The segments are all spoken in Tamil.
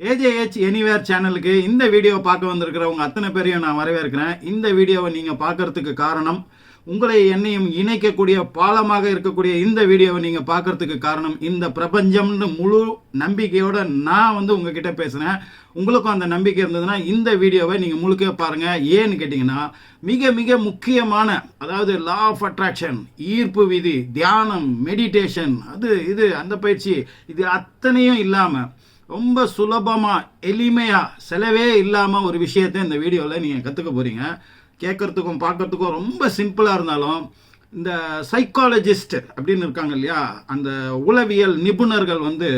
ஏஜேஹெச் எனிவேர் சேனலுக்கு இந்த வீடியோ பார்க்க வந்திருக்கிறவங்க அத்தனை பேரையும் நான் வரவேற்கிறேன். இந்த வீடியோவை நீங்கள் பார்க்கறதுக்கு காரணம் உங்களை என்னையும் இணைக்கக்கூடிய பாலமாக இருக்கக்கூடிய இந்த வீடியோவை நீங்கள் பார்க்கறதுக்கு காரணம் இந்த பிரபஞ்சம்னு முழு நம்பிக்கையோடு நான் வந்து உங்ககிட்ட பேசுகிறேன் உங்களுக்கும் அந்த நம்பிக்கை இருந்ததுன்னா இந்த வீடியோவை நீங்கள் முழுக்க பாருங்கள் ஏன்னு கேட்டிங்கன்னா மிக மிக முக்கியமான அதாவது லா ஆஃப் அட்ராக்ஷன் ஈர்ப்பு விதி தியானம் மெடிடேஷன் அது இது அந்த பயிற்சி இது அத்தனையும் இல்லாமல் ரொம்ப சுலபமாக எளிமையாக செலவே இல்லாமல் ஒரு விஷயத்தை இந்த வீடியோவில் நீங்கள் கற்றுக்க போகிறீங்க கேட்குறதுக்கும் பார்க்குறதுக்கும் ரொம்ப சிம்பிளாக இருந்தாலும் இந்த சைக்காலஜிஸ்ட் அப்படின்னு இருக்காங்க இல்லையா அந்த உளவியல் நிபுணர்கள் வந்து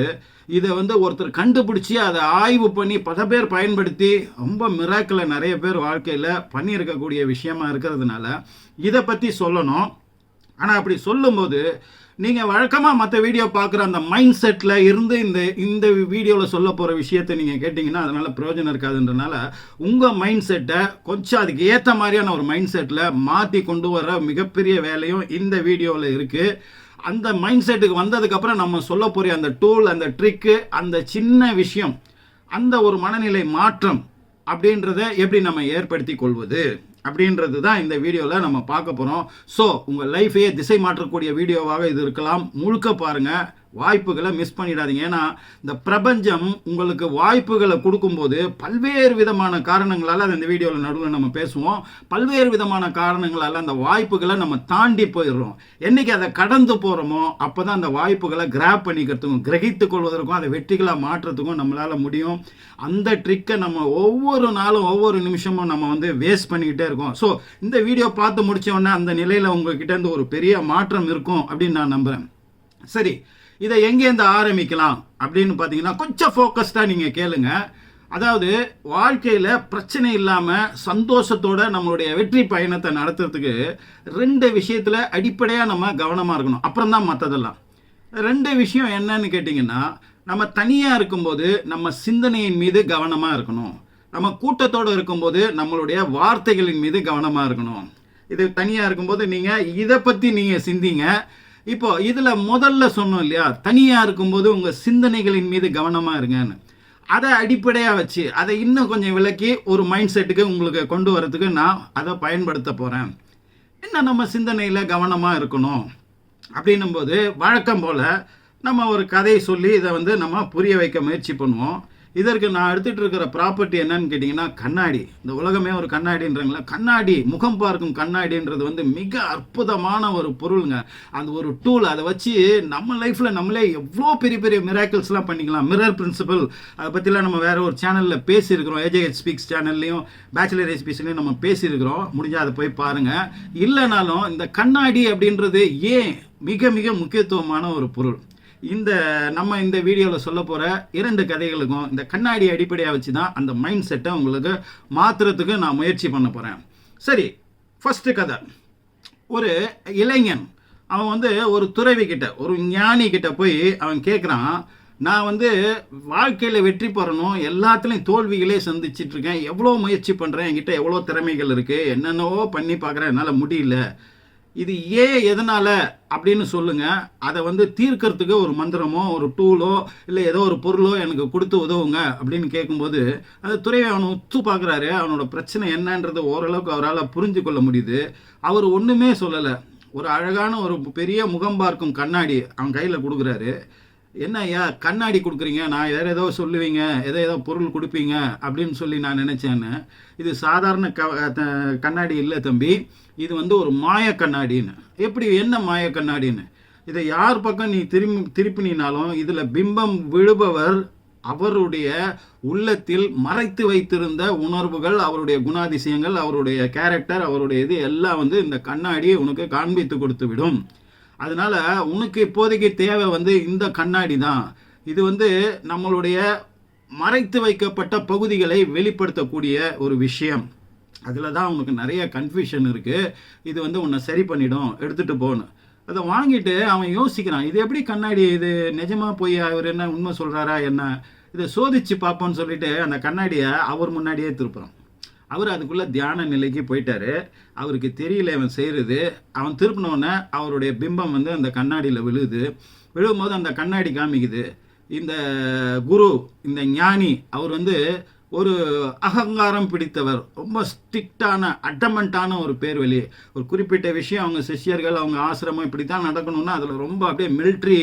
இதை வந்து ஒருத்தர் கண்டுபிடிச்சி அதை ஆய்வு பண்ணி பல பேர் பயன்படுத்தி ரொம்ப மிராக்கில் நிறைய பேர் வாழ்க்கையில் பண்ணியிருக்கக்கூடிய விஷயமா இருக்கிறதுனால இதை பற்றி சொல்லணும். ஆனால் அப்படி சொல்லும்போது நீங்கள் வழக்கமாக மற்ற வீடியோ பார்க்குற அந்த மைண்ட் செட்டில் இருந்து இந்த இந்த வீடியோவில் சொல்ல போகிற விஷயத்தை நீங்கள் கேட்டிங்கன்னா அதனால் பிரயோஜனம் இருக்காதுன்றனால உங்கள் மைண்ட் செட்டை கொஞ்சம் அதுக்கு ஏற்ற மாதிரியான ஒரு மைண்ட் செட்டில் மாற்றி கொண்டு வர மிகப்பெரிய வேலையும் இந்த வீடியோவில் இருக்குது அந்த மைண்ட் செட்டுக்கு வந்ததுக்கப்புறம் நம்ம சொல்ல போகிற அந்த டூல் அந்த ட்ரிக்கு அந்த சின்ன விஷயம் அந்த ஒரு மனநிலை மாற்றம் அப்படின்றத எப்படி நம்ம ஏற்படுத்தி கொள்வது? அப்படின்றது தான் இந்த வீடியோவில் நம்ம பார்க்க போகிறோம் ஸோ உங்கள் லைஃபையே திசை மாற்றக்கூடிய வீடியோவாக இது இருக்கலாம். முழுக்க பாருங்கள் வாய்ப்புகளை மிஸ் பண்ணிடாதீங்க. ஏன்னா இந்த பிரபஞ்சம் உங்களுக்கு வாய்ப்புகளை கொடுக்கும்போது பல்வேறு விதமான காரணங்களால் அந்த இந்த வீடியோவில் நடுவில் நம்ம பேசுவோம். பல்வேறு விதமான காரணங்களால் அந்த வாய்ப்புகளை நம்ம தாண்டி போயிடுறோம். என்றைக்கு அதை கடந்து போகிறோமோ அப்போ தான் அந்த வாய்ப்புகளை கிராப் பண்ணிக்கிறதுக்கும் கிரகித்து கொள்வதற்கும் அதை வெற்றிகளாக மாற்றுறதுக்கும் நம்மளால் முடியும். அந்த ட்ரிக்கை நம்ம ஒவ்வொரு நாளும் ஒவ்வொரு நிமிஷமும் நம்ம வந்து வேஸ்ட் பண்ணிக்கிட்டே இருக்கோம். ஸோ இந்த வீடியோ பார்த்து முடிச்ச உடனே அந்த நிலையில் உங்ககிட்ட இருந்து ஒரு பெரிய மாற்றம் இருக்கும் அப்படின்னு நான் நம்புகிறேன் சரி. இதை எங்கேருந்து ஆரம்பிக்கலாம் அப்படின்னு பார்த்தீங்கன்னா கொஞ்சம் ஃபோக்கஸ்டாக நீங்கள் கேளுங்க. அதாவது வாழ்க்கையில் பிரச்சனை இல்லாமல் சந்தோஷத்தோட நம்மளுடைய வெற்றி பயணத்தை நடத்துறதுக்கு ரெண்டு விஷயத்தில் அடிப்படையாக நம்ம கவனமாக இருக்கணும். அப்புறம் தான் மற்றதெல்லாம் ரெண்டு விஷயம் என்னன்னு கேட்டிங்கன்னா நம்ம தனியாக இருக்கும்போது நம்ம சிந்தனையின் மீது கவனமாக இருக்கணும். நம்ம கூட்டத்தோடு இருக்கும்போது நம்மளுடைய வார்த்தைகளின் மீது கவனமாக இருக்கணும். இது தனியாக இருக்கும்போது நீங்கள் இதை பற்றி நீங்கள் சிந்திங்க. இப்போ இதில் முதல்ல சொன்னோம் இல்லையா? தனியாக இருக்கும்போது உங்கள் சிந்தனைகளின் மீது கவனமாக இருங்கன்னு. அதை அடிப்படையாக வச்சு அதை இன்னும் கொஞ்சம் விளக்கி ஒரு மைண்ட் செட்டுக்கு உங்களுக்கு கொண்டு வரதுக்கு நான் அதை பயன்படுத்த போகிறேன் என்ன நம்ம சிந்தனையில் கவனமாக இருக்கணும்? அப்படின்னும் போது வழக்கம் போல் நம்ம ஒரு கதையை சொல்லி இதை வந்து நம்ம புரிய வைக்க முயற்சி பண்ணுவோம். இதற்கு நான் எடுத்துகிட்டு இருக்கிற ப்ராப்பர்ட்டி என்னன்னு கேட்டிங்கன்னா கண்ணாடி. இந்த உலகமே ஒரு கண்ணாடின்றாங்களா? கண்ணாடி முகம் பார்க்கும் கண்ணாடின்றது வந்து மிக அற்புதமான ஒரு பொருளுங்க. அந்த ஒரு டூல் அதை வச்சு நம்ம லைஃப்பில் நம்மளே எவ்வளோ பெரிய பெரிய மிராக்கிள்ஸ்லாம் பண்ணிக்கலாம். மிரர் பிரின்சிபல் அதை பற்றிலாம் நம்ம வேறு ஒரு சேனலில் பேசியிருக்கிறோம். ஏஜேஹெச் ஸ்பீக்ஸ் சேனல்லையும் பேச்சுலர் எஸ்பீஸ்லையும் நம்ம பேசியிருக்கிறோம். முடிஞ்சால் அதை போய் பாருங்கள் இல்லைனாலும் இந்த கண்ணாடி அப்படின்றது ஏன் மிக மிக முக்கியத்துவமான ஒரு பொருள்? இந்த நம்ம இந்த வீடியோவில் சொல்ல போகிற இரண்டு கதைகளுக்கும் இந்த கண்ணாடி அடிப்படையாக வச்சு தான் அந்த மைண்ட் செட்டை உங்களுக்கு மாற்றுறதுக்கு நான் முயற்சி பண்ண போகிறேன் சரி ஃபஸ்ட்டு கதை. ஒரு இளைஞன் அவன் வந்து ஒரு துறவி கிட்ட ஒரு ஞானி கிட்ட போய் அவன் கேட்குறான் நான் வந்து வாழ்க்கையில் வெற்றி பெறணும் எல்லாத்துலேயும் தோல்விகளே சந்திச்சிட்ருக்கேன் எவ்வளோ முயற்சி பண்ணுறேன் என்கிட்ட எவ்வளோ திறமைகள் இருக்குது என்னென்னவோ பண்ணி பார்க்குறேன் என்னால் முடியல இது ஏன் எதனால் அப்படின்னு சொல்லுங்கள் அதை வந்து தீர்க்கறதுக்கு ஒரு மந்திரமோ ஒரு டூலோ இல்லை ஏதோ ஒரு பொருளோ எனக்கு கொடுத்து உதவுங்க அப்படின்னு கேட்கும்போது அந்த துறையை அவனை உத்து பார்க்குறாரு அவனோட பிரச்சனை என்னன்றது ஓரளவுக்கு அவரால் புரிஞ்சு கொள்ள முடியுது. அவர் ஒன்றுமே சொல்லலை. ஒரு அழகான ஒரு பெரிய முகம் பார்க்கும் கண்ணாடி அவன் கையில் கொடுக்குறாரு. என்ன ஐயா கண்ணாடி கொடுக்குறீங்க? நான் வேறு ஏதோ சொல்லுவீங்க ஏதோ ஏதோ பொருள் கொடுப்பீங்க அப்படின்னு சொல்லி நான் நினச்சேன்னு. இது சாதாரண க கண்ணாடி இல்லை தம்பி. இது வந்து ஒரு மாய கண்ணாடின்னு. எப்படி என்ன மாய கண்ணாடின்னு? இதை யார் பக்கம் நீ திரும்பி திருப்பினாலும் இதில் பிம்பம் விழுபவர் அவருடைய உள்ளத்தில் மறைத்து வைத்திருந்த உணர்வுகள் அவருடைய குணாதிசயங்கள் அவருடைய கேரக்டர் அவருடைய இது எல்லாம் வந்து இந்த கண்ணாடியை உனக்கு காண்பித்து கொடுத்து விடும் அதனால உனக்கு இப்போதைக்கு தேவை வந்து இந்த கண்ணாடி தான். இது வந்து நம்மளுடைய மறைத்து வைக்கப்பட்ட பகுதிகளை வெளிப்படுத்தக்கூடிய ஒரு விஷயம். அதில் தான் உனக்கு நிறைய கன்ஃபியூஷன் இருக்குது இது வந்து உன்னை சரி பண்ணிடும். எடுத்துகிட்டு போகணும் அதை வாங்கிட்டு அவன் யோசிக்கிறான் இது எப்படி கண்ணாடி இது? நிஜமாக போய் அவர் என்ன உண்மை சொல்கிறாரா என்ன? இதை சோதிச்சு பார்ப்போன்னு சொல்லிட்டு அந்த கண்ணாடியை அவர் முன்னாடியே திருப்புறான். அவர் அதுக்குள்ளே தியான நிலைக்கு போயிட்டாரு. அவருக்கு தெரியல அவன் செய்கிறது அவன் திருப்பினோடனே அவருடைய பிம்பம் வந்து அந்த கண்ணாடியில் விழுது. விழும்போது அந்த கண்ணாடி காமிக்குது. இந்த குரு இந்த ஞானி அவர் வந்து ஒரு அகங்காரம் பிடித்தவர். ரொம்ப ஸ்ட்ரிக்டான அட்டமெண்ட்டான ஒரு பேர் வெளி ஒரு குறிப்பிட்ட விஷயம் அவங்க சிஷ்யர்கள் அவங்க ஆசிரமம் இப்படி தான் நடக்கணும்னா அதில் ரொம்ப அப்படியே மிலிட்ரி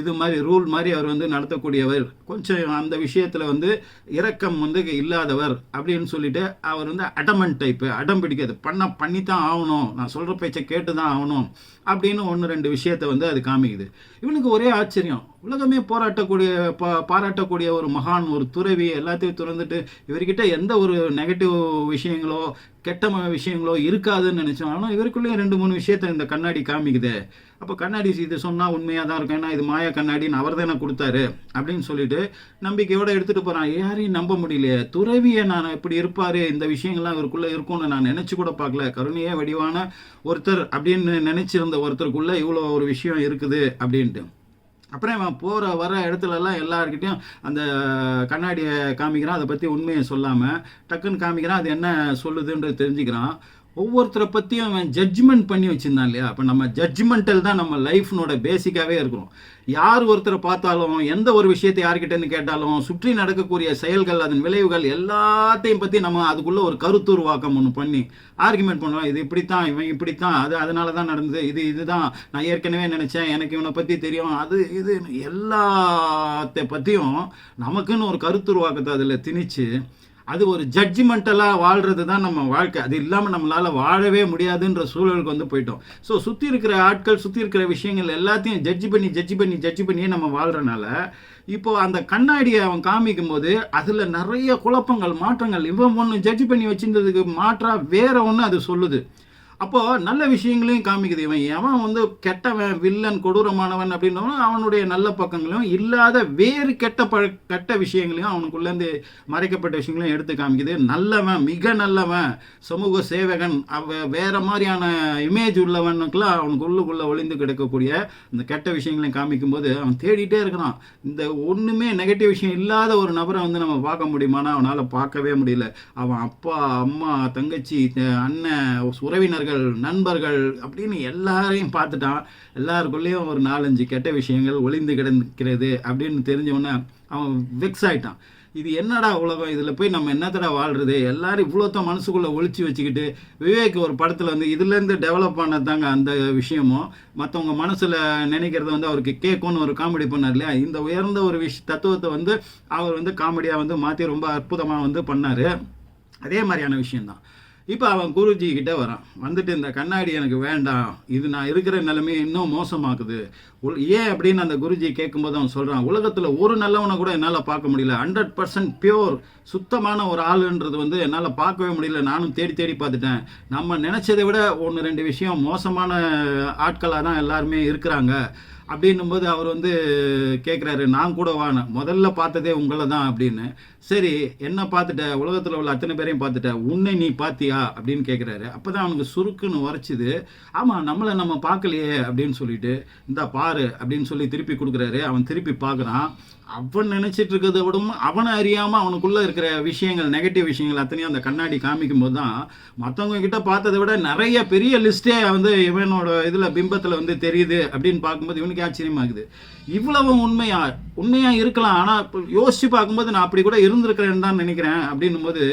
இது மாதிரி ரூல் மாதிரி அவர் வந்து நடத்தக்கூடியவர். கொஞ்சம் அந்த விஷயத்தில் வந்து இரக்கம் வந்து இல்லாதவர் அப்படின்னு சொல்லிட்டு அவர் வந்து அடமெண்ட் டைப்பு அடம் பிடிக்காது பண்ண பண்ணி தான் ஆகணும். நான் சொல்கிற பேச்சை கேட்டு தான் ஆகணும். அப்படின்னு ஒன்று ரெண்டு விஷயத்தை வந்து அது காமிக்குது. இவனுக்கு ஒரே ஆச்சரியம். உலகமே போராட்டக்கூடிய பா பாராட்டக்கூடிய ஒரு மகான் ஒரு துறவி எல்லாத்தையும் துறந்துட்டு இவர்கிட்ட எந்த ஒரு நெகட்டிவ் விஷயங்களோ கெட்ட விஷயங்களோ இருக்காதுன்னு நினச்சோம். ஆனால் இவருக்குள்ளேயும் ரெண்டு மூணு விஷயத்த இந்த கண்ணாடி காமிக்குது. அப்போ கண்ணாடி இது சொன்னால் உண்மையாக தான் இருக்கும். ஏன்னா இது மாய கண்ணாடின்னு அவர் தானே கொடுத்தாரு. அப்படின்னு சொல்லிட்டு நம்பிக்கையோடு எடுத்துகிட்டு போகிறான் யாரையும் நம்ப முடியலையே. துறவியை நான் இப்படி இருப்பார். இந்த விஷயங்கள்லாம் இவருக்குள்ளே இருக்கும்னு நான் நினச்சி கூட பார்க்கல. கருணையே வடிவான ஒருத்தர் அப்படின்னு நினச்சிருந்த ஒருத்தருக்குள்ளே இவ்வளோ ஒரு விஷயம் இருக்குது அப்படின்ட்டு. அப்புறம் இவன் போகிற வர இடத்துலலாம் எல்லாருக்கிட்டையும் அந்த கண்ணாடியை காமிக்கிறான். அதை பற்றி உண்மையை சொல்லாமல் டக்குன்னு காமிக்கிறான். அது என்ன சொல்லுதுன்றது தெரிஞ்சுக்கிறான். ஒவ்வொருத்தரை பற்றியும் அவன் ஜட்ஜ்மெண்ட் பண்ணி வச்சுருந்தான் இல்லையா? அப்போ நம்ம ஜட்ஜ்மெண்டல் தான் நம்ம லைஃப்னோட பேசிக்காகவே இருக்கிறோம். யார் ஒருத்தரை பார்த்தாலும் எந்த ஒரு விஷயத்தை யார்கிட்டேருந்து கேட்டாலும் சுற்றி நடக்கக்கூடிய செயல்கள் அதன் விளைவுகள் எல்லாத்தையும் பற்றி நம்ம அதுக்குள்ளே ஒரு கருத்துருவாக்கம் ஒன்று பண்ணி ஆர்குமெண்ட் பண்ணுவோம். இது இப்படித்தான் இவன் இப்படித்தான் அது அதனால தான் நடந்தது இது இதுதான் நான் ஏற்கனவே நினச்சேன் எனக்கு இவனை பற்றி தெரியும் அது இது எல்லாத்தை பற்றியும் நமக்குன்னு ஒரு கருத்துருவாக்கத்தை அதில் திணிச்சு அது ஒரு ஜட்ஜ்மெண்டலாக வாழ்கிறது தான் நம்ம வாழ்க்கை. அது இல்லாமல் நம்மளால் வாழவே முடியாதுன்ற சூழலுக்கு வந்து போயிட்டோம். ஸோ சுற்றி இருக்கிற ஆட்கள் சுற்றி இருக்கிற விஷயங்கள் எல்லாத்தையும் ஜட்ஜ் பண்ணி ஜட்ஜ் பண்ணி ஜட்ஜ் பண்ணியே நம்ம வாழ்கிறனால இப்போ அந்த கண்ணாடியை அவன் காமிக்கும் போது அதில் நிறைய குழப்பங்கள் மாற்றங்கள். இவன் ஒன்று ஜட்ஜ் பண்ணி வச்சிருந்ததுக்கு மாற்றாக வேற ஒன்று அது சொல்லுது. அப்போ நல்ல விஷயங்களையும் காமிக்குது இவன். எவன் வந்து கெட்டவன் வில்லன் கொடூரமானவன் அப்படின்னவன் அவனுடைய நல்ல பக்கங்களையும் இல்லாத வேறு கெட்ட பழ கெட்ட விஷயங்களையும் அவனுக்குள்ளேருந்து மறைக்கப்பட்ட விஷயங்களையும் எடுத்து காமிக்குது. நல்லவன் மிக நல்லவன் சமூக சேவகன் அவ வேற மாதிரியான இமேஜ் உள்ளவனுக்குலாம் அவனுக்கு உள்ளுக்குள்ளே ஒளிந்து கிடக்கக்கூடிய இந்த கெட்ட விஷயங்களையும் காமிக்கும்போது அவன் தேடிட்டே இருக்கிறான். இந்த ஒன்றுமே நெகட்டிவ் விஷயம் இல்லாத ஒரு நபரை வந்து நம்ம பார்க்க முடியுமானா அவனால் பார்க்கவே முடியல. அவன் அப்பா அம்மா தங்கச்சி அண்ணன் உறவினர்கள் நண்பர்கள் அப்படின்னு எல்லாரையும் பார்த்துட்டான். எல்லாருக்குள்ளேயும் ஒரு நாலஞ்சு கெட்ட விஷயங்கள் ஒளிந்து கிடக்கிறது அப்படின்னு தெரிஞ்சவொன்னே அவன் வெக்ஸ் ஆயிட்டான். இது என்னடா உலகம்? இதில் போய் நம்ம என்னத்தடா வாழ்றது? எல்லாரும் இவ்வளோத்த மனசுக்குள்ளே ஒழிச்சு வச்சுக்கிட்டு விவேக் ஒரு படத்தில் வந்து இதுலேருந்து டெவலப் ஆனதாங்க அந்த விஷயமும். மற்றவங்க மனசில் நினைக்கிறத வந்து அவருக்கு கேட்கும்னு ஒரு காமெடி பண்ணார் இல்லையா? இந்த உயர்ந்த ஒரு விஷ தத்துவத்தை வந்து அவர் வந்து காமெடியாக வந்து மாற்றி ரொம்ப அற்புதமாக வந்து பண்ணார். அதே மாதிரியான விஷயந்தான் இப்போ அவன் குருஜி கிட்டே வரான். வந்துட்டு இந்த கண்ணாடி எனக்கு வேண்டாம். இது நான் இருக்கிற நிலைமையை இன்னும் மோசமாக்குது. உல்- ஏன் அப்படின்னு அந்த குருஜி கேட்கும்போது அவன் சொல்கிறான் உலகத்தில் ஒரு நல்லவனை கூட என்னால் பார்க்க முடியல. ஹண்ட்ரட் பர்சன்ட் பியோர் சுத்தமான ஒரு ஆளுன்றது வந்து என்னால் பார்க்கவே முடியல. நானும் தேடி தேடி பார்த்துட்டேன். நம்ம நினச்சதை விட ஒன்று ரெண்டு விஷயம் மோசமான ஆட்களாக தான் எல்லாருமே இருக்கிறாங்க. அப்படின்னும்போது அவர் வந்து கேட்குறாரு நான் கூட வான முதல்ல பார்த்ததே உங்களை தான் அப்படின்னு. சரி என்ன பார்த்துட்ட? உலகத்தில் உள்ள அத்தனை பேரையும் பார்த்துட்ட. உன்னை நீ பார்த்தியா? அப்படின்னு கேட்குறாரு அப்போ தான் அவனுக்கு சுருக்குன்னு உரைச்சிது. ஆமாம் நம்மளை நம்ம பார்க்கலையே அப்படின்னு சொல்லிட்டு இந்த பாரு அப்படின்னு சொல்லி திருப்பி கொடுக்குறாரு. அவன் திருப்பி பார்க்குறான். அவன் நினைச்சிட்டு இருக்கிறத விடவும் அவனை அறியாமல் அவனுக்குள்ளே இருக்கிற விஷயங்கள் நெகட்டிவ் விஷயங்கள் அத்தனையும் அந்த கண்ணாடி காமிக்கும் போது தான் மற்றவங்க கிட்ட பார்த்ததை விட நிறைய பெரிய லிஸ்ட்டே வந்து இவனோட இதில் பிம்பத்தில் வந்து தெரியுது அப்படின்னு பார்க்கும்போது இவனுக்கு ஆச்சரியமாகுது. இவ்வளவு உண்மையா? உண்மையாக இருக்கலாம். ஆனால் இப்போ யோசிச்சு பார்க்கும்போது நான் அப்படி கூட இருந்திருக்கிறேன்னு தான் நினைக்கிறேன் அப்படின்னும் போது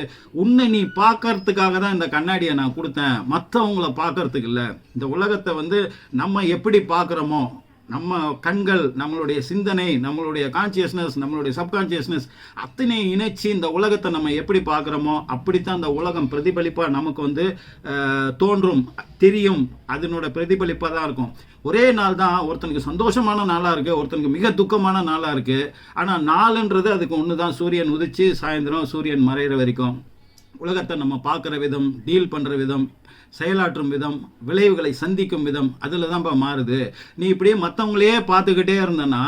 உன்னை நீ பார்க்கறதுக்காக தான் இந்த கண்ணாடியை நான் கொடுத்தேன். மற்றவங்கள பார்க்கறதுக்கு இல்லை. இந்த உலகத்தை வந்து நம்ம எப்படி பார்க்குறோமோ நம்ம கண்கள் நம்மளுடைய சிந்தனை நம்மளுடைய கான்சியஸ்னஸ் நம்மளுடைய சப்கான்சியஸ்னஸ் அத்தனை இணைச்சி இந்த உலகத்தை நம்ம எப்படி பார்க்குறோமோ அப்படித்தான் அந்த உலகம் பிரதிபலிப்பாக நமக்கு வந்து தோன்றும் தெரியும். அதனோட பிரதிபலிப்பாக தான் இருக்கும். ஒரே நாள் தான் ஒருத்தனுக்கு சந்தோஷமான நாளாக இருக்குது ஒருத்தனுக்கு மிக துக்கமான நாளாக இருக்குது ஆனால் நாளுன்றது அதுக்கு ஒன்று தான் சூரியன் உதிச்சு சாயந்தரம் சூரியன் மறையிற வரைக்கும். உலகத்தை நம்ம பார்க்குற விதம் டீல் பண்ணுற விதம் செயலாற்றும் விதம் விளைவுகளை சந்திக்கும் விதம் அதில் தான்ப்பா மாறுது. நீ இப்படியே மற்றவங்களையே பார்த்துக்கிட்டே இருந்தனா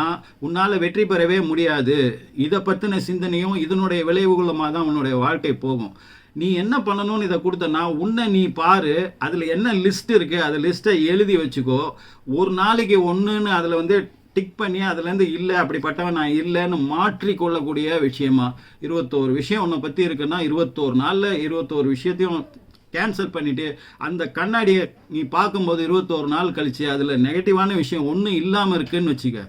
உன்னால் வெற்றி பெறவே முடியாது. இதை பற்றின சிந்தனையும் இதனுடைய விளைவுகளுமாக தான் உன்னுடைய வாழ்க்கை போகும். நீ என்ன பண்ணணும்னு இதை கொடுத்தனா உன்னை நீ பாரு அதில் என்ன லிஸ்ட் இருக்குது அந்த லிஸ்ட்டை எழுதி வச்சுக்கோ. ஒரு நாளைக்கு ஒன்றுன்னு அதில் வந்து டிக் பண்ணி அதுலேருந்து இல்லை அப்படிப்பட்டவன் நான் இல்லைன்னு மாற்றி கொள்ளக்கூடிய விஷயமா? இருபத்தோரு விஷயம் உன்னை பற்றி இருக்குன்னா இருபத்தோரு நாளில் இருபத்தோரு விஷயத்தையும் கேன்சல் பண்ணிவிட்டு அந்த கண்ணாடியை நீ பார்க்கும்போது இருபத்தோரு நாள் கழிச்சு அதில் நெகட்டிவான விஷயம் ஒன்றும் இல்லாமல் இருக்குன்னு வச்சுக்க.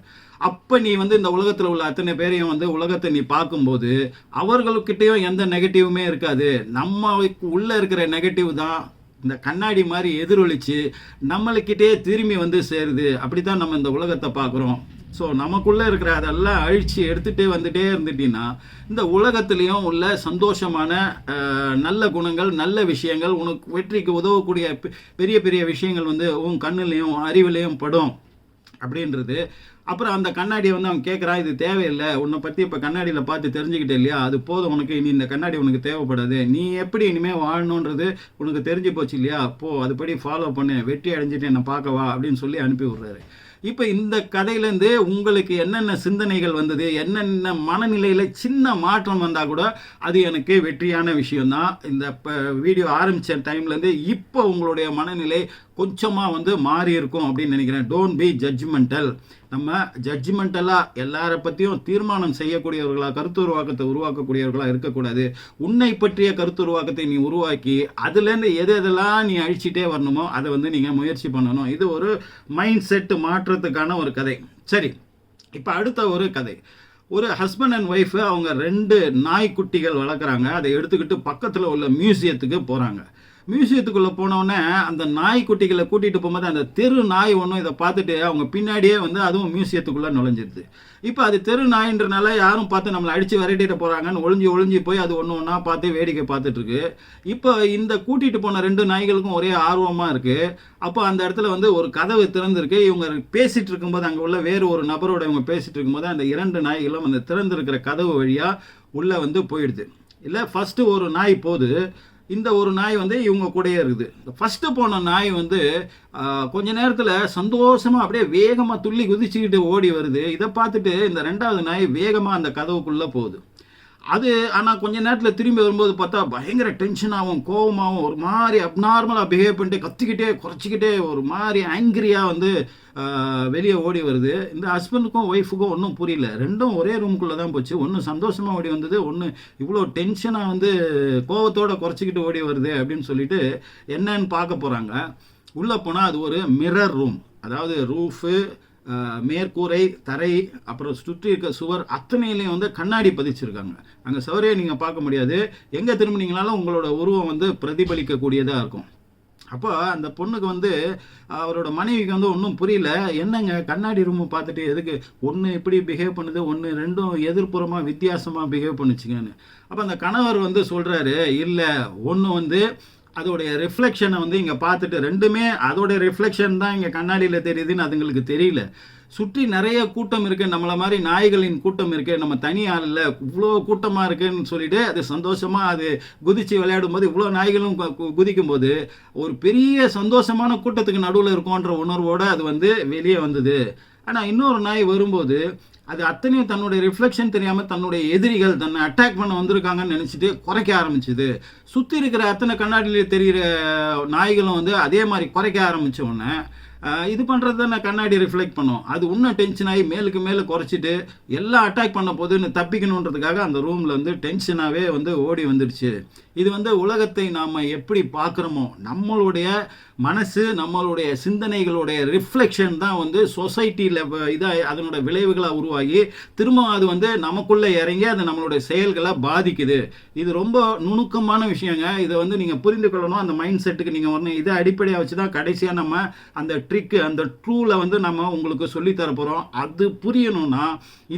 அப்போ நீ வந்து இந்த உலகத்தில் உள்ள அத்தனை பேரையும் வந்து உலகத்தை நீ பார்க்கும்போது அவர்களுக்கிட்டேயும் எந்த நெகட்டிவுமே இருக்காது. நம்ம உள்ளே இருக்கிற நெகட்டிவ் தான் இந்த கண்ணாடி மாதிரி எதிரொலிச்சு நம்மளுக்கிட்டே திரும்பி வந்து சேருது. அப்படி தான் நம்ம இந்த உலகத்தை பார்க்குறோம். ஸோ நமக்குள்ளே இருக்கிற அதெல்லாம் அழிச்சு எடுத்துகிட்டே வந்துட்டே இருந்துட்டீங்கன்னா இந்த உலகத்துலேயும் உள்ள சந்தோஷமான நல்ல குணங்கள் நல்ல விஷயங்கள் உனக்கு வெற்றிக்கு உதவக்கூடிய பெ- பெரிய பெரிய விஷயங்கள் வந்து உன் கண்ணுலேயும் அறிவுலேயும் படும் அப்படின்றது. அப்புறம் அந்த கண்ணாடியை வந்து அவன் கேட்குறான் இது தேவையில்லை உன்னை பற்றி இப்போ கண்ணாடியில் பார்த்து தெரிஞ்சுக்கிட்டே இல்லையா? அது போதும் உனக்கு இனி இந்த கண்ணாடி உனக்கு தேவைப்படாது. நீ எப்படி இனிமேல் வாழணுன்றது உனக்கு தெரிஞ்சு போச்சு இல்லையா? போ அதுபடி ஃபாலோ பண்ணு வெற்றி அடைஞ்சிட்டு என்னை பார்க்கவா அப்படின்னு சொல்லி அனுப்பி விடுறாரு. இப்போ இந்த கதையிலேருந்து உங்களுக்கு என்னென்ன சிந்தனைகள் வந்தது? என்னென்ன மனநிலையில் சின்ன மாற்றம் வந்தால் கூட அது எனக்கு வெற்றியான விஷயம்தான். இந்த இப்போ வீடியோ ஆரம்பித்த டைம்லேருந்து இப்போ உங்களுடைய மனநிலை கொஞ்சமாக வந்து மாறி இருக்கும் அப்படின்னு நினைக்கிறேன். டோன்ட் பி ஜட்ஜ்மெண்டல் நம்ம ஜட்ஜ்மெண்டலாக எல்லாரை பற்றியும் தீர்மானம் செய்யக்கூடியவர்களாக கருத்து உருவாக்கத்தை உருவாக்கக்கூடியவர்களாக இருக்கக்கூடாது. உன்னை பற்றிய கருத்து உருவாக்கத்தை நீ உருவாக்கி அதுலேருந்து எது எதெல்லாம் நீ அழிச்சிட்டே வரணுமோ அதை வந்து நீங்கள் முயற்சி பண்ணணும். இது ஒரு மைண்ட் செட் மாற்றத்துக்கான ஒரு கதை. சரி இப்போ அடுத்த ஒரு கதை. ஒரு ஹஸ்பண்ட் அண்ட் ஒய்ஃபு அவங்க ரெண்டு நாய்க்குட்டிகள் வளர்க்குறாங்க. அதை எடுத்துக்கிட்டு பக்கத்தில் உள்ள மியூசியத்துக்கு போகிறாங்க மியூசியத்துக்குள்ளே போனோடனே அந்த நாய்க்குட்டிகளை கூட்டிகிட்டு போகும்போது அந்த தெரு நாய் ஒன்றும் இதை பார்த்துட்டு அவங்க பின்னாடியே வந்து அதுவும் மியூசியத்துக்குள்ளே நுழைஞ்சிருது. இப்போ அது தெரு நாயின்றனால யாரும் பார்த்து நம்மளை அடித்து விரட்டிட்டு போகிறாங்கன்னு ஒளிஞ்சு ஒளிஞ்சு போய் அது ஒன்று ஒன்றா பார்த்து வேடிக்கை பார்த்துட்ருக்கு இப்போ இந்த கூட்டிகிட்டு போன ரெண்டு நாய்களுக்கும் ஒரே ஆர்வமாக இருக்குது அப்போ அந்த இடத்துல வந்து ஒரு கதவு திறந்திருக்கு. இவங்க பேசிகிட்டு இருக்கும்போது அங்கே உள்ள வேறு ஒரு நபரோட இவங்க பேசிகிட்டு இருக்கும்போது அந்த இரண்டு நாய்களும் அந்த திறந்திருக்கிற கதவு வழியாக உள்ளே வந்து போயிடுது. இல்லை ஃபஸ்ட்டு ஒரு நாய் போகுது. இந்த ஒரு நாய் வந்து இவங்க கூடயே இருக்குது. இந்த ஃபஸ்ட்டு போன நாய் வந்து கொஞ்ச நேரத்தில் சந்தோஷமாக அப்படியே வேகமாக துள்ளி குதிச்சுக்கிட்டு ஓடி வருது. இதை பார்த்துட்டு இந்த ரெண்டாவது நாய் வேகமாக அந்த கதவுக்குள்ளே போகுது. அது ஆனால் கொஞ்ச நேரத்தில் திரும்பி வரும்போது பார்த்தா பயங்கர டென்ஷனாகவும் கோவமாகவும் ஒரு மாதிரி அப்நார்மலாக பிஹேவ் பண்ணிட்டு கத்திக்கிட்டே குறைச்சிக்கிட்டே ஒரு மாதிரி ஆங்கிரியாக வந்து வெளியே ஓடி வருது. இந்த ஹஸ்பண்டுக்கும் ஒய்ஃபுக்கும் ஒன்றும் புரியல. ரெண்டும் ஒரே ரூம்குள்ளே தான் போச்சு. ஒன்று சந்தோஷமாக ஓடி வந்தது ஒன்று இவ்வளோ டென்ஷனாக வந்து கோவத்தோடு குறைச்சிக்கிட்டு ஓடி வருது அப்படின்னு சொல்லிட்டு என்னன்னு பார்க்க போகிறாங்க உள்ளே போனால் அது ஒரு மிரர் ரூம் அதாவது ரூஃபு மேற்கூரை தரை அப்புறம் சுற்றி இருக்க சுவர் அத்தனையிலையும் வந்து கண்ணாடி பதிச்சிருக்காங்க. அங்கே சுவரே நீங்கள் பார்க்க முடியாது. எங்கே திரும்பினீங்கனாலும் உங்களோட உருவம் வந்து பிரதிபலிக்கக்கூடியதாக இருக்கும். அப்போ அந்த பொண்ணுக்கு வந்து அவரோட மனைவிக்கு வந்து ஒன்றும் புரியல. என்னங்க கண்ணாடி ரூமை பார்த்துட்டு எதுக்கு ஒன்று இப்படி பிஹேவ் பண்ணுது ஒன்று ரெண்டும் எதிர்ப்புறமாக வித்தியாசமாக பிஹேவ் பண்ணுச்சுங்கன்னு. அப்போ அந்த கணவர் வந்து சொல்கிறாரு இல்லை ஒன்று வந்து அதோடைய ரிஃப்ளெக்ஷனை வந்து இங்கே பார்த்துட்டு ரெண்டுமே அதோடைய ரிஃப்ளெக்ஷன் தான் இங்கே கண்ணாடியில் தெரியுதுன்னு அதுங்களுக்கு தெரியல. சுற்றி நிறைய கூட்டம் இருக்குது நம்மளை மாதிரி நாய்களின் கூட்டம் இருக்குது நம்ம தனி ஆள் இல்லை. இவ்வளோ கூட்டமாக இருக்குன்னு சொல்லிட்டு அது சந்தோஷமாக அது குதித்து விளையாடும் போது இவ்வளோ நாய்களும் கு- கு- குதிக்கும் போது ஒரு பெரிய சந்தோஷமான கூட்டத்துக்கு நடுவில் இருக்கோன்ற உணர்வோடு அது வந்து வெளியே வந்தது. ஆனால் இன்னொரு நாய் வரும்போது அது அத்தனையும் தன்னுடைய ரிஃப்ளெக்ஷன் தெரியாமல் தன்னுடைய எதிரிகள் தன்னை அட்டாக் பண்ண வந்திருக்காங்கன்னு நினச்சிட்டு குறைக்க ஆரம்பிச்சுது. சுற்றி இருக்கிற அத்தனை கண்ணாடியில் தெரிகிற நாய்களும் வந்து அதே மாதிரி குறைக்க ஆரம்பித்த உடனே இது பண்ணுறது நான் கண்ணாடி ரிஃப்ளெக்ட் பண்ணோம். அது இன்னும் டென்ஷன் ஆகி மேலுக்கு மேலே குறைச்சிட்டு எல்லாம் அட்டாக் பண்ண போதுன்னு தப்பிக்கணுன்றதுக்காக அந்த ரூமில் வந்து டென்ஷனாகவே வந்து ஓடி வந்துடுச்சு. இது வந்து உலகத்தை நாம் எப்படி பார்க்குறோமோ நம்மளுடைய மனசு நம்மளுடைய சிந்தனைகளுடைய ரிஃப்ளெக்ஷன் தான் வந்து சொசைட்டியில் இதாக அதனோட விளைவுகளாக உருவாகி திரும்ப அது வந்து நமக்குள்ளே இறங்கி அது நம்மளுடைய செயல்களை பாதிக்குது. இது ரொம்ப நுணுக்கமான விஷயங்க. இதை வந்து நீங்கள் புரிந்து கொள்ளணும். அந்த மைண்ட் செட்டுக்கு நீங்கள் வரணும். இதை அடிப்படையாக வச்சு தான் கடைசியாக நம்ம அந்த ட்ரிக்கு அந்த ட்ரூவில் வந்து நம்ம உங்களுக்கு சொல்லித்தர போகிறோம் அது புரியணும்னா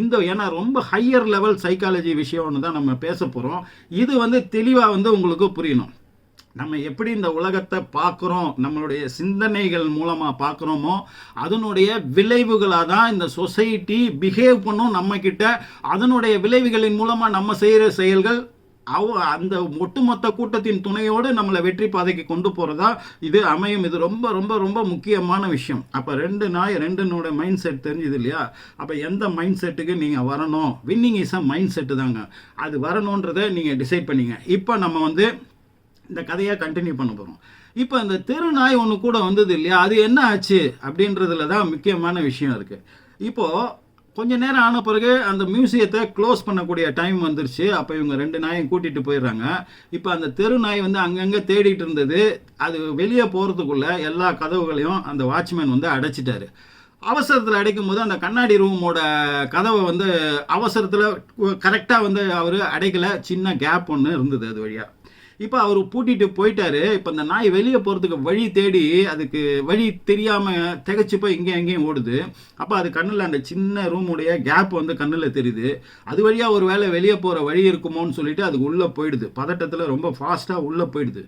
இந்த ஏன்னா ரொம்ப ஹையர் லெவல் சைக்காலஜி விஷயம்னு தான் நம்ம பேச போகிறோம் இது வந்து தெளிவாக வந்து உங்களுக்கு புரியணும். நம்ம எப்படி இந்த உலகத்தை பார்க்குறோம் நம்மளுடைய சிந்தனைகள் மூலமாக பார்க்குறோமோ அதனுடைய விளைவுகளாக தான் இந்த சொசைட்டி பிஹேவ் பண்ணும் நம்மக்கிட்ட. அதனுடைய விளைவுகளின் மூலமாக நம்ம செய்கிற செயல்கள் அவ அந்த ஒட்டுமொத்த கூட்டத்தின் துணையோடு நம்மளை வெற்றி பாதைக்கு கொண்டு போகிறதா இது அமையும். இது ரொம்ப ரொம்ப ரொம்ப முக்கியமான விஷயம். அப்போ ரெண்டு நாய் ரெண்டுனோட மைண்ட் செட் தெரிஞ்சுது இல்லையா? அப்போ எந்த மைண்ட் செட்டுக்கு நீங்கள் வரணும்? Winning is a mind set தாங்க. அது வரணுன்றதை நீங்கள் டிசைட் பண்ணிங்க. இப்போ நம்ம வந்து இந்த கதையை கண்டினியூ பண்ண போகிறோம் இப்போ இந்த தெரு நாய் ஒன்று கூட வந்தது இல்லையா? அது என்ன ஆச்சு அப்படின்றதுல தான் முக்கியமான விஷயம் இருக்குது இப்போது கொஞ்ச நேரம் ஆன பிறகு அந்த மியூசியத்தை க்ளோஸ் பண்ணக்கூடிய டைம் வந்துருச்சு. அப்போ இவங்க ரெண்டு நாயும் கூட்டிகிட்டு போயிடுறாங்க. இப்போ அந்த தெரு நாய் வந்து அங்கங்கே தேடிட்டு இருந்தது. அது வெளியே போகிறதுக்குள்ளே எல்லா கதவுகளையும் அந்த வாட்ச்மேன் வந்து அடைச்சிட்டாரு. அவசரத்தில் அடைக்கும் போது அந்த கண்ணாடி ரூமோட கதவை வந்து அவசரத்தில் கரெக்டாக வந்து அவர் அடைக்கலை. சின்ன கேப் ஒன்று இருந்தது அது வழியாக இப்போ அவர் பூட்டிட்டு போயிட்டாரு. இப்போ இந்த நாய் வெளியே போகிறதுக்கு வழி தேடி அதுக்கு வழி தெரியாமல் திகச்சு போய் இங்கேயும் எங்கேயும் ஓடுது. அப்போ அது கண்ணில் அந்த சின்ன ரூமுடைய கேப் வந்து கண்ணில் தெரியுது. அது வழியாக ஒரு வேளை வெளியே போகிற வழி இருக்குமோன்னு சொல்லிட்டு அதுக்கு உள்ளே போயிடுது. பதட்டத்தில் ரொம்ப ஃபாஸ்ட்டாக உள்ளே போயிடுது.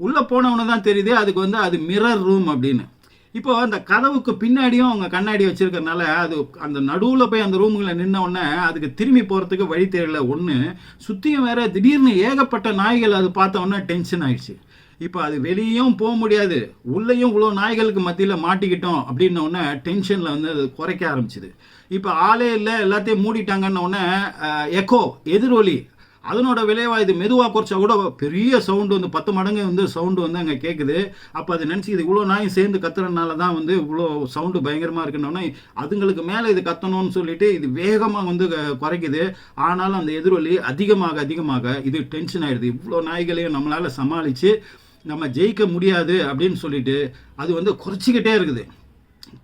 உள்ளே போனவனு தான் தெரியுது அதுக்கு வந்து அது மிரர் ரூம் அப்படின்னு. இப்போ அந்த கதவுக்கு பின்னாடியும் அவங்க கண்ணாடி வச்சிருக்கறனால அது அந்த நடுவில் போய் அந்த ரூமுங்களில் நின்ன உடனே அதுக்கு திரும்பி போகிறதுக்கு வழி தெரியல. ஒன்று சுற்றியும் வேற திடீர்னு ஏகப்பட்ட நாய்கள் அது பார்த்த உடனே டென்ஷன் ஆயிடுச்சு. இப்போ அது வெளியும் போக முடியாது. உள்ளேயும் இவ்வளோ நாய்களுக்கு மத்தியில் மாட்டிக்கிட்டோம் அப்படின்ன உடனே டென்ஷனில் வந்து அது குறைக்க ஆரம்பிச்சிது. இப்போ ஆளே இல்லை எல்லாத்தையும் மூடிட்டாங்கன்ன உடனே எக்கோ எதிரொலி அதனோட விளைவாக இது மெதுவாக குறைச்சா கூட பெரிய சவுண்டு வந்து பத்து மடங்கு வந்து சவுண்டு வந்து அங்கே கேட்குது அப்போ அது நினச்சி இது இவ்வளோ நாயும் சேர்ந்து கத்துறதுனால தான் வந்து இவ்வளோ சவுண்டு பயங்கரமாக இருக்குன்னொன்னே அதுங்களுக்கு மேலே இது கத்தணும்னு சொல்லிட்டு இது வேகமாக வந்து க- குறைக்குது. ஆனாலும் அந்த எதிரொலி அதிகமாக அதிகமாக இது டென்ஷன் ஆயிடுது. இவ்வளோ நாய்களையும் நம்மளால் சமாளித்து நம்ம ஜெயிக்க முடியாது அப்படின்னு சொல்லிட்டு அது வந்து குறைச்சிக்கிட்டே இருக்குது.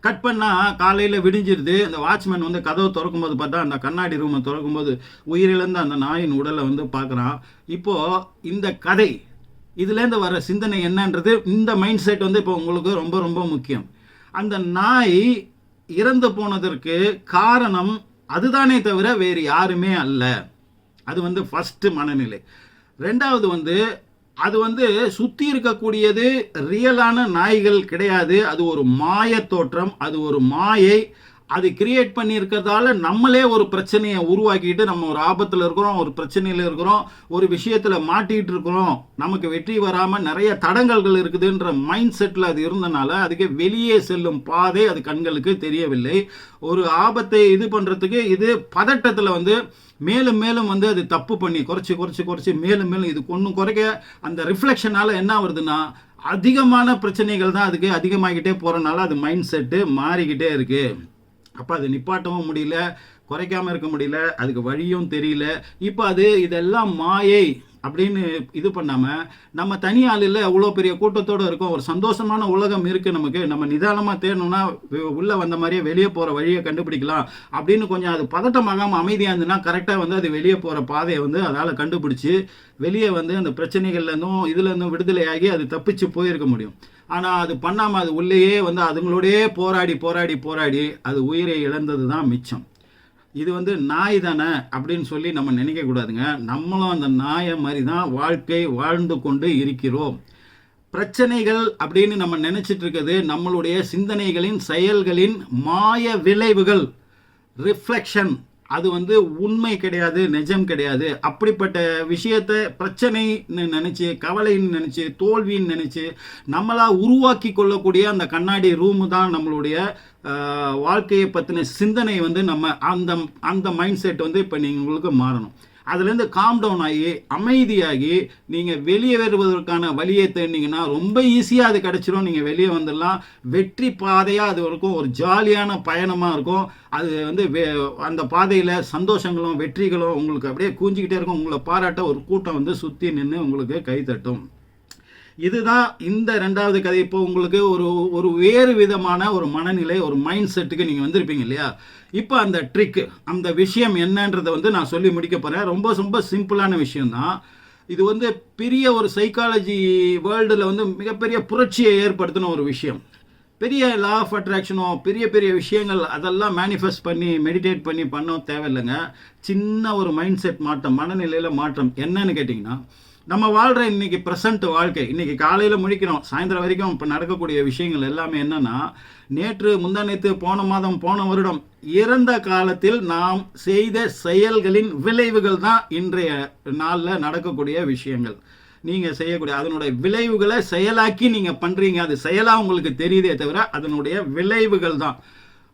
கட் பண்ணால் காலையில் விடிஞ்சிருது. அந்த வாட்ச்மேன் வந்து கதவை திறக்கும்போது பார்த்தா அந்த கண்ணாடி ரூமை திறக்கும்போது உயிரிழந்த அந்த நாயின் உடலை வந்து பார்க்குறான். இப்போது இந்த கதை இதுலேருந்து வர சிந்தனை என்னன்றது இந்த மைண்ட் செட் வந்து இப்போ உங்களுக்கு ரொம்ப ரொம்ப முக்கியம். அந்த நாய் இறந்து போனதற்கு காரணம் அதுதானே தவிர வேறு யாருமே அல்ல. அது வந்து ஃபஸ்ட்டு மனநிலை. ரெண்டாவது வந்து அது வந்து சுற்றி இருக்கக்கூடியது ரியலான நாய்கள் கிடையாது. அது ஒரு மாய தோற்றம். அது ஒரு மாயை. அது கிரியேட் பண்ணியிருக்கிறதால நம்மளே ஒரு பிரச்சனையை உருவாக்கிட்டு நம்ம ஒரு ஆபத்தில் இருக்கிறோம் ஒரு பிரச்சனையில் இருக்கிறோம் ஒரு விஷயத்தில் மாட்டிகிட்டு இருக்கிறோம். நமக்கு வெற்றி வராமல் நிறைய தடங்கல்கள் இருக்குதுன்ற மைண்ட் செட்டில் அது இருந்தனால அதுக்கு வெளியே செல்லும் பாதை அது கண்களுக்கு தெரியவில்லை. ஒரு ஆபத்தை இது பண்ணுறதுக்கு இது பதட்டத்தில் வந்து மேலும் மேலும் வந்து அது தப்பு பண்ணி குறைச்சி குறைச்சி குறைச்சி மேலும் மேலும் இது ஒன்றும் குறைக்க அந்த ரிஃப்ளெக்ஷனால் என்ன வருதுன்னா அதிகமான பிரச்சனைகள் தான் அதுக்கு அதிகமாகிக்கிட்டே போகிறனால அது மைண்ட் செட்டு மாறிக்கிட்டே இருக்குது அப்போ அது நிப்பாட்டவும் முடியல குறைக்காமல் இருக்க முடியல அதுக்கு வழியும் தெரியல. இப்போ அது இதெல்லாம் மாயை அப்படின்னு இது பண்ணாமல் நம்ம தனி ஆளில் அவ்வளோ பெரிய கூட்டத்தோடு இருக்கோம். ஒரு சந்தோஷமான உலகம் இருக்குது நமக்கு. நம்ம நிதானமாக தேடணும்னா உள்ளே வந்த மாதிரியே வெளியே போகிற வழியை கண்டுபிடிக்கலாம் அப்படின்னு கொஞ்சம் அது பதட்டமாகாமல் அமைதியாக இருந்துன்னா கரெக்டாக வந்து அது வெளியே போகிற பாதையை வந்து அதால் கண்டுபிடிச்சி வெளியே வந்து அந்த பிரச்சனைகள்லேருந்தும் இதுலேருந்தும் விடுதலையாகி அது தப்பிச்சு போயிருக்க முடியும். ஆனால் அது பண்ணாமல் அது உள்ளேயே வந்து அதுங்களோடயே போராடி போராடி போராடி அது உயிரை இழந்தது தான் மிச்சம். இது வந்து நாய் தானே அப்படின்னு சொல்லி நம்ம நினைக்கக்கூடாதுங்க நம்மளும் அந்த நாயை மாதிரி தான் வாழ்க்கை வாழ்ந்து கொண்டு இருக்கிறோம். பிரச்சனைகள் அப்படின்னு நம்ம நினைச்சிட்டு இருக்கிறது நம்மளுடைய சிந்தனைகளின் செயல்களின் மாய விளைவுகள் ரிஃப்ளெக்ஷன் அது வந்து உண்மை கிடையாது நிஜம் கிடையாது. அப்படிப்பட்ட விஷயத்த பிரச்சனைன்னு நினச்சி கவலைன்னு நினச்சி தோல்வின்னு நினச்சி நம்மளா உருவாக்கி கொள்ளக்கூடிய அந்த கண்ணாடி ரூமு தான் நம்மளுடைய வாழ்க்கையை பற்றின சிந்தனை வந்து நம்ம அந்த அந்த மைண்ட் செட் வந்து இப்போ நீங்கள் உங்களுக்கு மாறணும். அதுலேருந்து காம் டவுன் ஆகி அமைதியாகி நீங்கள் வெளியே வருவதற்கான வழியை தேடினீங்கன்னா ரொம்ப ஈஸியாக அது கிடச்சிரும். நீங்கள் வெளியே வந்துடலாம். வெற்றி பாதையாக அது இருக்கும். ஒரு ஜாலியான பயணமாக இருக்கும். அது வந்து வே அந்த பாதையில் சந்தோஷங்களும் வெற்றிகளும் உங்களுக்கு அப்படியே கூஞ்சிக்கிட்டே இருக்கும். உங்களை பாராட்ட ஒரு கூட்டம் வந்து சுற்றி நின்று உங்களுக்கு கைத்தட்டும் இதுதான் இந்த ரெண்டாவது கதை. இப்போ உங்களுக்கு ஒரு ஒரு வேறு விதமான ஒரு மனநிலை ஒரு மைண்ட் செட்டுக்கு நீங்கள் வந்திருப்பீங்க இல்லையா? இப்போ அந்த ட்ரிக்கு அந்த விஷயம் என்னன்றதை வந்து நான் சொல்லி முடிக்க போகிறேன் ரொம்ப ரொம்ப சிம்பிளான விஷயம்தான். இது வந்து பெரிய ஒரு சைக்காலஜி வேர்ல்டில் வந்து மிகப்பெரிய புரட்சியை ஏற்படுத்தின ஒரு விஷயம். பெரிய லா ஆஃப் அட்ராக்ஷனோ பெரிய பெரிய விஷயங்கள் அதெல்லாம் மேனிஃபெஸ்ட் பண்ணி மெடிடேட் பண்ணி பண்ண தேவையில்லைங்க. சின்ன ஒரு மைண்ட் செட் மாற்றம் மனநிலையில் மாற்றம் என்னன்னு கேட்டிங்கன்னா நம்ம வாழ்கிற இன்னைக்கு ப்ரெசண்ட் வாழ்க்கை. இன்னைக்கு காலையில் முழிக்கிறோம். சாயந்தரம் வரைக்கும் இப்போ நடக்கக்கூடிய விஷயங்கள் எல்லாமே என்னன்னா நேற்று முந்தானேத்து போன மாதம் போன வருடம் இறந்த காலத்தில் நாம் செய்த செயல்களின் விளைவுகள் தான் இன்றைய நாளில் நடக்கக்கூடிய விஷயங்கள். நீங்கள் செய்யக்கூடிய அதனுடைய விளைவுகளை செயலாக்கி நீங்கள் பண்ணுறீங்க அது செயலாக உங்களுக்கு தெரியுதே தவிர அதனுடைய விளைவுகள் தான்.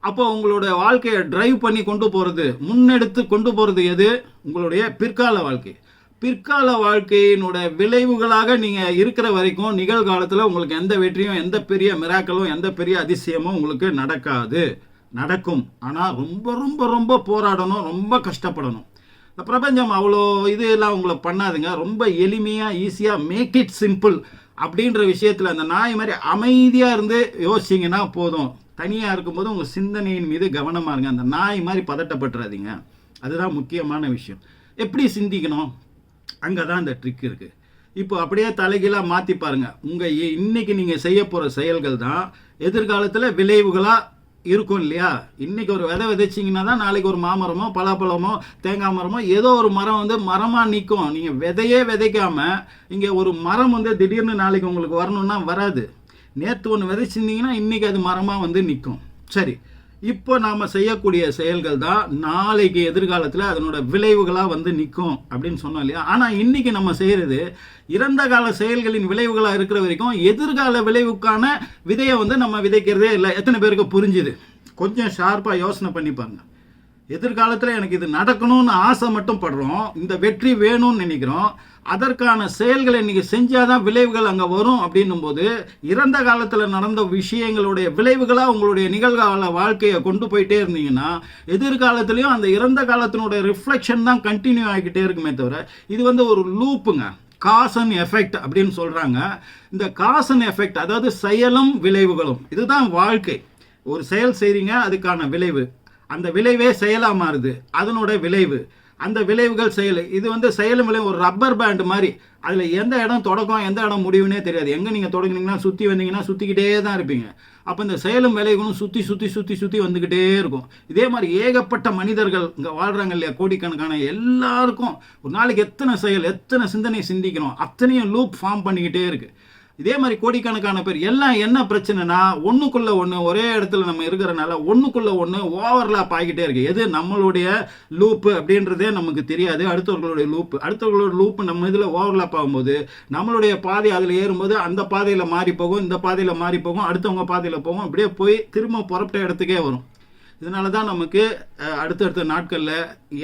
அப்போ உங்களோட வாழ்க்கையை டிரைவ் பண்ணி கொண்டு போகிறது முன்னெடுத்து கொண்டு போகிறது எது? உங்களுடைய பிற்கால வாழ்க்கை. பிற்கால வாழ்க்கையினோட விளைவுகளாக நீங்கள் இருக்கிற வரைக்கும் நிகழ்காலத்தில் உங்களுக்கு எந்த வெற்றியும் எந்த பெரிய மிராக்களும் எந்த பெரிய அதிசயமும் உங்களுக்கு நடக்காது. நடக்கும். ஆனால் ரொம்ப ரொம்ப ரொம்ப போராடணும் ரொம்ப கஷ்டப்படணும். இந்த பிரபஞ்சம் அவ்வளோ இது எல்லாம் உங்களை பண்ணாதுங்க. ரொம்ப எளிமையாக ஈஸியாக மேக் இட் சிம்பிள் அப்படின்ற விஷயத்தில் அந்த நாய் மாதிரி அமைதியாக இருந்து யோசிச்சிங்கன்னா போதும். தனியாக இருக்கும்போது உங்கள் சிந்தனையின் மீது கவனமாக இருங்க. அந்த நாய் மாதிரி பதட்டப்பட்டுறாதீங்க. அதுதான் முக்கியமான விஷயம். எப்படி சிந்திக்கணும்? அங்கே தான் இந்த ட்ரிக் இருக்குது இப்போ அப்படியே தலைகீழாக மாற்றி பாருங்கள் உங்கள் இன்றைக்கி நீங்கள் செய்ய போகிற செயல்கள் தான் எதிர்காலத்தில் விளைவுகளாக இருக்கும் இல்லையா? இன்றைக்கி ஒரு விதை விதைச்சிங்கன்னா தான் நாளைக்கு ஒரு மாமரமோ பலாப்பழமோ தேங்காய் மரமோ ஏதோ ஒரு மரம் வந்து மரமாக நிற்கும் நீங்கள் விதையே விதைக்காமல் இங்கே ஒரு மரம் வந்து திடீர்னு நாளைக்கு உங்களுக்கு வரணும்னா வராது. நேற்று ஒன்று விதைச்சிருந்தீங்கன்னா இன்றைக்கி அது மரமாக வந்து நிற்கும் சரி. இப்போ நாம் செய்யக்கூடிய செயல்கள் தான் நாளைக்கு எதிர்காலத்தில் அதனோட விளைவுகளாக வந்து நிற்கும் அப்படின்னு சொன்னோம் இல்லையா? ஆனால் இன்றைக்கி நம்ம செய்கிறது இறந்த கால செயல்களின் விளைவுகளாக இருக்கிற வரைக்கும் எதிர்கால விளைவுக்கான விதையை வந்து நம்ம விதைக்கிறதே இல்லை. எத்தனை பேருக்கு புரிஞ்சுது? கொஞ்சம் ஷார்ப்பாக யோசனை பண்ணி எதிர்காலத்தில் எனக்கு இது நடக்கணும்னு ஆசை மட்டும் படுறோம். இந்த வெற்றி வேணும்னு நினைக்கிறோம். அதற்கான செயல்களை இன்றைக்கி செஞ்சால் தான் விளைவுகள் அங்கே வரும் அப்படின்னும் போது இறந்த காலத்தில் நடந்த விஷயங்களுடைய விளைவுகளாக உங்களுடைய நிகழ்கால வாழ்க்கையை கொண்டு போயிட்டே இருந்தீங்கன்னா எதிர்காலத்துலேயும் அந்த இறந்த காலத்தினுடைய ரிஃப்ளெக்ஷன் தான் கண்டினியூ ஆகிக்கிட்டே இருக்குமே தவிர இது வந்து ஒரு லூப்புங்க காஸ் அண்ட் எஃபெக்ட் அப்படின்னு சொல்கிறாங்க இந்த காஸ் அண்ட் எஃபெக்ட் அதாவது செயலும் விளைவுகளும் இதுதான் வாழ்க்கை. ஒரு செயல் செய்கிறீங்க அதுக்கான விளைவு. அந்த விளைவே செயலாக மாறுது. அதனோட விளைவு. அந்த விளைவுகள் செயல் இது வந்து செயலும் விளைவு ஒரு ரப்பர் பேண்ட் மாதிரி. அதில் எந்த இடம் தொடக்கம் எந்த இடம் முடிவுனே தெரியாது. எங்கே நீங்கள் தொடங்கினீங்கன்னா சுற்றி வந்தீங்கன்னா சுற்றிக்கிட்டே தான் இருப்பீங்க. அப்போ இந்த செயலும் விளைவுகளும் சுற்றி சுற்றி சுற்றி சுற்றி வந்துக்கிட்டே இருக்கும். இதே மாதிரி ஏகப்பட்ட மனிதர்கள் இங்கே வாழ்கிறாங்க இல்லையா? கோடிக்கணக்கான எல்லாருக்கும் ஒரு நாளைக்கு எத்தனை செயல் எத்தனை சிந்தனை சிந்திக்கிறோம்? அத்தனையும் லூப் ஃபார்ம் பண்ணிக்கிட்டே இருக்குது இதே மாதிரி கோடிக்கணக்கான பேர் எல்லாம் என்ன பிரச்சனைனா ஒன்றுக்குள்ளே ஒன்று ஒரே இடத்துல நம்ம இருக்கிறனால ஒன்றுக்குள்ளே ஒன்று ஓவர்லாப் ஆகிட்டே இருக்குது எது? நம்மளுடைய லூப்பு அப்படின்றதே நமக்கு தெரியாது. அடுத்தவர்களுடைய லூப்பு அடுத்தவர்களோட லூப்பு நம்ம இதில் ஓவர்லாப் ஆகும்போது நம்மளுடைய பாதை அதில் ஏறும்போது அந்த பாதையில் மாறி போகும் இந்த பாதையில் மாறி போகும் அடுத்தவங்க பாதையில் போகும் அப்படியே போய் திரும்ப புறப்பட்ட இடத்துக்கே வரும். இதனால தான் நமக்கு அடுத்தடுத்த நாட்களில்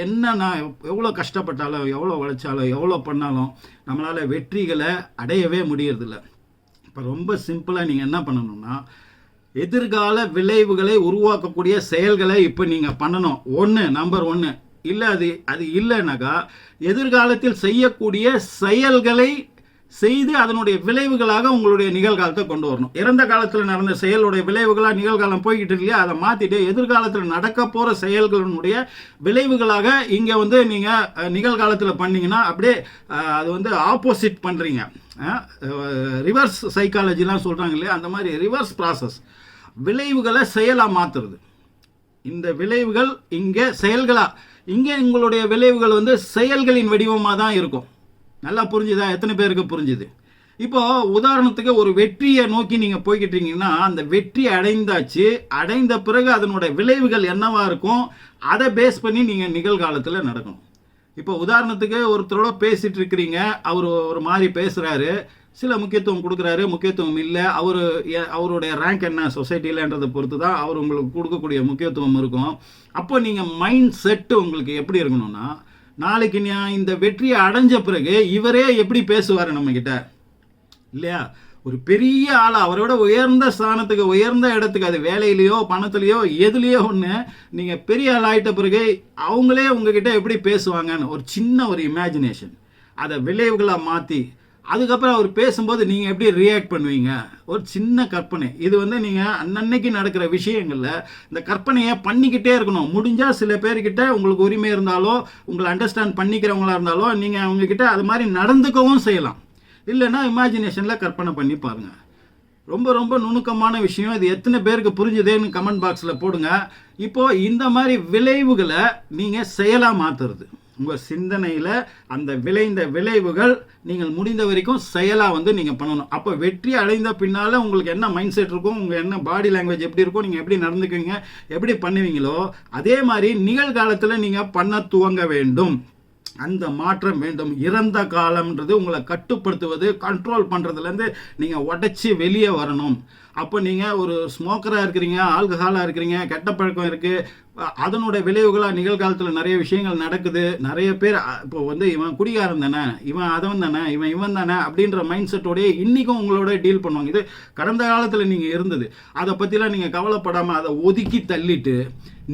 என்ன நான் எவ்வளோ கஷ்டப்பட்டாலும் எவ்வளோ உழைச்சாலும் எவ்வளோ பண்ணாலும் நம்மளால் வெற்றிகளை அடையவே முடியறதில்லை. இப்போ ரொம்ப சிம்பிளாக நீங்கள் என்ன பண்ணணும்னா எதிர்கால விளைவுகளை உருவாக்கக்கூடிய செயல்களை இப்போ நீங்கள் பண்ணணும். ஒன்று நம்பர் ஒன்று இல்லை அது அது இல்லைனாக்கா எதிர்காலத்தில் செய்யக்கூடிய செயல்களை செய்து அதனுடைய விளைவுகளாக உங்களுடைய நிகழ்காலத்தை கொண்டு வரணும். இறந்த காலத்தில் நடந்த செயலுடைய விளைவுகளாக நிகழ்காலம் போய்கிட்டு இல்லையா? அதை மாற்றிட்டு எதிர்காலத்தில் நடக்க போகிற செயல்களினுடைய விளைவுகளாக இங்கே வந்து நீங்கள் நிகழ்காலத்தில் பண்ணிங்கன்னா அப்படியே அது வந்து ஆப்போசிட் பண்ணுறீங்க ரிவர்ஸ் சைக்காலஜிலாம் சொல்கிறாங்க இல்லையா அந்த மாதிரி ரிவர்ஸ் ப்ராசஸ் விளைவுகளை செயலாக மாற்றுறது இந்த விளைவுகள் இங்கே செயல்களாக இங்கே உங்களுடைய விளைவுகள் வந்து செயல்களின் வடிவமாக தான் இருக்கும். நல்லா புரிஞ்சுதா? எத்தனை பேருக்கு புரிஞ்சுது? இப்போது உதாரணத்துக்கு ஒரு வெற்றியை நோக்கி நீங்கள் போய்கிட்டீங்கன்னா அந்த வெற்றி அடைந்தாச்சு. அடைந்த பிறகு அதனுடைய விளைவுகள் என்னவாக இருக்கும்? அதை பேஸ் பண்ணி நீங்கள் நிகழ்காலத்தில் நடக்கணும். இப்போ உதாரணத்துக்கு ஒருத்தரோட பேசிட்டு இருக்கிறீங்க அவர் ஒரு மாதிரி பேசுகிறாரு சில முக்கியத்துவம் கொடுக்குறாரு முக்கியத்துவம் இல்லை அவர் அவருடைய ரேங்க் என்ன சொசைட்டிலன்றதை பொறுத்து தான் அவர் உங்களுக்கு கொடுக்கக்கூடிய முக்கியத்துவம் இருக்கும். அப்போ நீங்கள் மைண்ட் செட்டு உங்களுக்கு எப்படி இருக்கணும்னா நாளைக்கு நான் இந்த வெற்றியை அடைஞ்ச பிறகு இவரே எப்படி பேசுவார் நம்மக்கிட்ட இல்லையா? ஒரு பெரிய ஆளா அவரோட உயர்ந்த ஸ்தானத்துக்கு உயர்ந்த இடத்துக்கு அது வேலையிலையோ பணத்துலையோ எதுலேயோ ஒன்று நீங்கள் பெரிய ஆள் ஆகிட்ட பிறகு அவங்களே உங்ககிட்ட எப்படி பேசுவாங்கன்னு ஒரு சின்ன ஒரு இமேஜினேஷன் அதை விளைவுகளாக மாற்றி அதுக்கப்புறம் அவர் பேசும்போது நீங்கள் எப்படி ரியாக்ட் பண்ணுவீங்க? ஒரு சின்ன கற்பனை. இது வந்து நீங்கள் அன்னன்னைக்கு நடக்கிற விஷயங்களில் இந்த கற்பனையை பண்ணிக்கிட்டே இருக்கணும். முடிஞ்சால் சில பேர்கிட்ட உங்களுக்கு உரிமை இருந்தாலோ உங்களை அண்டர்ஸ்டாண்ட் பண்ணிக்கிறவங்களா இருந்தாலோ நீங்கள் அவங்கக்கிட்ட அது மாதிரி நடந்துக்கவும் செய்யலாம். இல்லைன்னா இமேஜினேஷனில் கற்பனை பண்ணி பாருங்கள் ரொம்ப ரொம்ப நுணுக்கமான விஷயம். இது எத்தனை பேருக்கு புரிஞ்சுதேன்னு கமெண்ட் பாக்ஸில் போடுங்க. இப்போது இந்த மாதிரி விளைவுகளை நீங்கள் செயலாக மாற்றுறது உங்கள் சிந்தனையில் அந்த விளைந்த விளைவுகள் நீங்கள் முடிந்த வரைக்கும் செயலாக வந்து நீங்கள் பண்ணணும். அப்போ வெற்றி அடைந்த பின்னால் உங்களுக்கு என்ன மைண்ட் செட் இருக்கும்? உங்கள் என்ன பாடி லாங்குவேஜ் எப்படி இருக்கும்? நீங்கள் எப்படி நடந்துக்குவீங்க? எப்படி பண்ணுவீங்களோ அதே மாதிரி நிகழ்காலத்தில் நீங்கள் பண்ண துவங்க வேண்டும். அந்த மாற்றம் வேண்டும். இறந்த காலம்ன்றது உங்களை கட்டுப்படுத்துவது கண்ட்ரோல் பண்ணுறதுலேருந்து நீங்கள் உடச்சி வெளியே வரணும். அப்போ நீங்கள் ஒரு ஸ்மோக்கராக இருக்கிறீங்க ஆல்கஹாலாக இருக்கிறீங்க கெட்ட பழக்கம் இருக்குது அதனோட விளைவுகளாக நிகழ்காலத்தில் நிறைய விஷயங்கள் நடக்குது. நிறைய பேர் இப்போ வந்து இவன் குடிகாரன் தானே இவன் அதவன் தானே இவன் இவன் தானே அப்படின்ற மைண்ட் செட்டோடய இன்றைக்கும் உங்களோட டீல் பண்ணுவாங்க. இது கடந்த காலத்தில் நீங்கள் இருந்தது. அதை பற்றிலாம் நீங்கள் கவலைப்படாமல் அதை ஒதுக்கி தள்ளிட்டு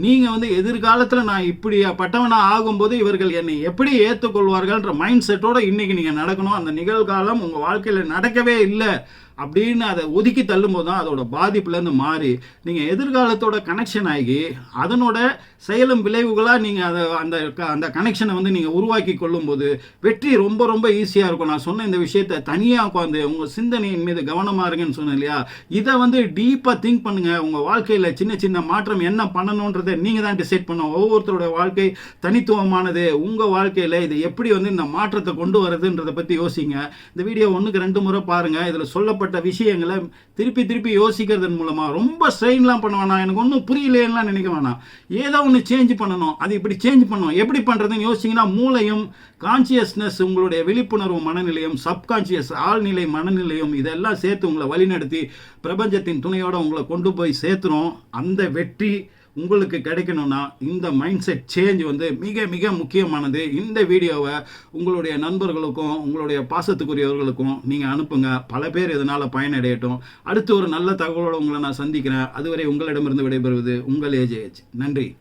நீங்கள் வந்து எதிர்காலத்தில் நான் இப்படி பட்டவனாக ஆகும்போது இவர்கள் என்னை எப்படி ஏற்றுக்கொள்வார்கள்ன்ற மைண்ட் செட்டோடு இன்றைக்கி நீங்கள் நடக்கணும். அந்த நிகழ்காலம் உங்கள் வாழ்க்கையில் நடக்கவே இல்லை. அப்படின்னு அதை ஒதுக்கி தள்ளும்போது தான் அதோட பாதிப்புலேருந்து மாறி நீங்கள் எதிர்காலத்தோட கனெக்ஷன் ஆகி அதனோட செயலும் விளைவுகளாக நீங்கள் அதை அந்த க- அந்த கனெக்ஷனை வந்து நீங்கள் உருவாக்கி கொள்ளும்போது வெற்றி ரொம்ப ரொம்ப ஈஸியாக இருக்கும். நான் சொன்ன இந்த விஷயத்தை தனியாக உட்காந்து உங்கள் சிந்தனையின் மீது கவனமாக இருங்கன்னு சொன்னேன் இல்லையா? இதை வந்து டீப்பாக திங்க் பண்ணுங்கள் உங்கள் வாழ்க்கையில் சின்ன சின்ன மாற்றம் என்ன பண்ணணுன்றதை நீங்கள் தான் டிசைட் பண்ணணும். ஒவ்வொருத்தரோட வாழ்க்கை தனித்துவமானது. உங்கள் வாழ்க்கையில் இது எப்படி வந்து இந்த மாற்றத்தை கொண்டு வரதுன்றதை பற்றி யோசிங்க. இந்த வீடியோ ஒன்றுக்கு ரெண்டு முறை பாருங்கள் இதில் சொல்லப்பட்ட விஷயங்களை திருப்பி திருப்பி யோசிக்கிறதன் மூலமாக ரொம்ப ஸ்ட்ரெயின்லாம் பண்ண வேணாம். எனக்கு ஒன்றும் புரியலையெல்லாம் நினைக்க வேணாம். ஏதோ ஒன்று சேஞ்ச் பண்ணணும். அது இப்படி சேஞ்ச் பண்ணணும் எப்படி பண்ணுறதுன்னு யோசிச்சிங்கன்னா மூளையும் கான்சியஸ்னஸ் உங்களுடைய விழிப்புணர்வு மனநிலையும் சப்கான்சியஸ் ஆழ்நிலை மனநிலையும் இதெல்லாம் சேர்த்து உங்களை வழிநடத்தி பிரபஞ்சத்தின் துணையோட உங்களை கொண்டு போய் சேர்த்துரும். அந்த வெற்றி உங்களுக்கு கிடைக்கணும்னா இந்த மைண்ட் செட் சேஞ்ச் வந்து மிக மிக முக்கியமானது. இந்த வீடியோவை உங்களுடைய நண்பர்களுக்கும் உங்களுடைய பாசத்துக்குரியவர்களுக்கும் நீங்கள் அனுப்புங்க. பல பேர் இதனால் பயனடையட்டும். அடுத்து ஒரு நல்ல தகவலோடு உங்களை நான் சந்திக்கிறேன். அதுவரை உங்களிடமிருந்து விடைபெறுவது உங்கள் ஏஜேஜ் நன்றி.